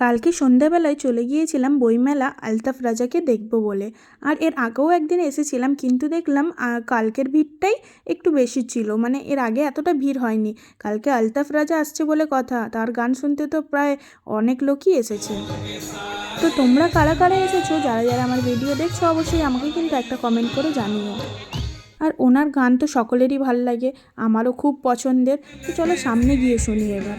কালকে সন্ধ্যাবেলায় চলে গিয়েছিলাম বইমেলা আলতাফ রাজাকে দেখব বলে। আর এর আগেও একদিন এসেছিলাম, কিন্তু দেখলাম কালকের ভিড়টাই একটু বেশি ছিল। মানে এর আগে এতটা ভিড় হয়নি। কালকে আলতাফ রাজা আসছে বলে কথা, তার গান শুনতে তো প্রায় অনেক লোকই এসেছে। তো তোমরা কারা কারা এসেছ? যারা যারা আমার ভিডিও দেখছ, অবশ্যই আমাকে কিন্তু একটা কমেন্ট করে জানিও। আর ওনার গান তো সকলেরই ভালো লাগে, আমারও খুব পছন্দের। তো চলো সামনে গিয়ে শুনি এবার।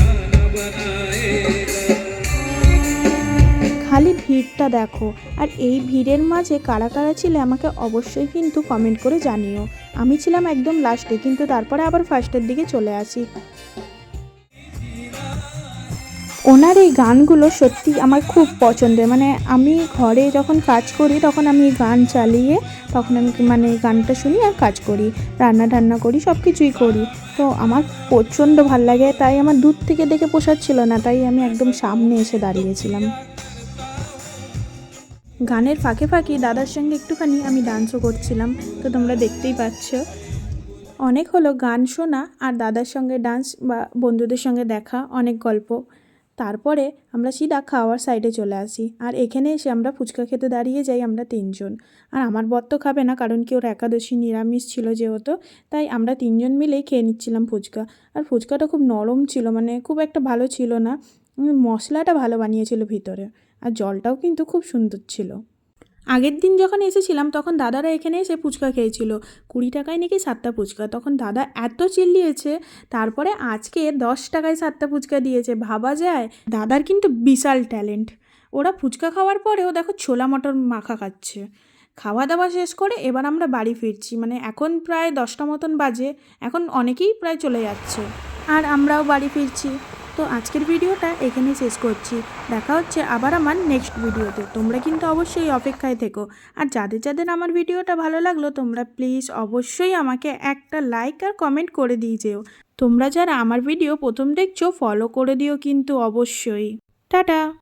ভিড়টা দেখো। আর এই ভিড়ের মাঝে কারা কারা ছিলে আমাকে অবশ্যই কিন্তু কমেন্ট করে জানিও। আমি ছিলাম একদম লাস্টে কিন্তু তারপরে আবার ফার্স্টের দিকে চলে আসি। ওনার এই গানগুলো সত্যি আমার খুব পছন্দের। মানে আমি ঘরে যখন কাজ করি, তখন আমি গান চালিয়ে, তখন আমি মানে গানটা শুনি আর কাজ করি। রান্না টান্না করি সব কিছুই করি। তো আমার প্রচণ্ড ভালো লাগে, তাই আমার দূর থেকে দেখে পোষাচ্ছিল না, তাই আমি একদম সামনে এসে দাঁড়িয়েছিলাম। গানের ফাঁকে ফাঁকে দাদার সঙ্গে একটুখানি আমি ডান্সও করছিলাম, তো তোমরা দেখতেই পাচ্ছ। অনেক হলো গান শোনা আর দাদার সঙ্গে ডান্স বা বন্ধুদের সঙ্গে দেখা, অনেক গল্প। তারপরে আমরা সিধা খাওয়ার সাইডে চলে আসি আর এখানে এসে আমরা ফুচকা খেতে দাঁড়িয়ে যাই আমরা তিনজন। আর আমার বর তো খাবে না, কারণ কি ওর একাদশী নিরামিষ ছিল যেহেতু, তাই আমরা তিনজন মিলেই খেয়ে নিচ্ছিলাম ফুচকা। আর ফুচকাটা খুব নরম ছিল মানে খুব একটা ভালো ছিল না মশলাটা ভালো বানিয়েছিল ভিতরে আর জলটাও কিন্তু খুব সুন্দর ছিল। আগের দিন যখন এসেছিলাম তখন দাদারা এখানে এসে ফুচকা খেয়েছিল। কুড়ি টাকায় নাকি সাতটা ফুচকা। তখন দাদা এত চিল্লিয়েছে, তারপরে আজকে দশ টাকায় সাতটা ফুচকা দিয়েছে। ভাবা যায়, দাদার কিন্তু বিশাল ট্যালেন্ট। ওরা ফুচকা খাওয়ার পরেও দেখো ছোলা মটর মাখা খাচ্ছে। খাওয়া দাওয়া শেষ করে এবার আমরা বাড়ি ফিরছি। মানে এখন প্রায় দশটা মতন বাজে। এখন অনেকেই প্রায় চলে যাচ্ছে। আর আমরাও বাড়ি ফিরছি। তো আজকের ভিডিওটা এখানেই শেষ করছি। দেখা হচ্ছে আবার আমার নেক্সট ভিডিওতে। তোমরা কিন্তু অবশ্যই অপেক্ষায় থেকো। আর যাদের যাদের আমার ভিডিওটা ভালো লাগল, তোমরা প্লিজ অবশ্যই আমাকে একটা লাইক আর কমেন্ট করে দিয়ে যেও। তোমরা যারা আমার ভিডিও প্রথম দেখছ ফলো করে দিও কিন্তু অবশ্যই। টাটা!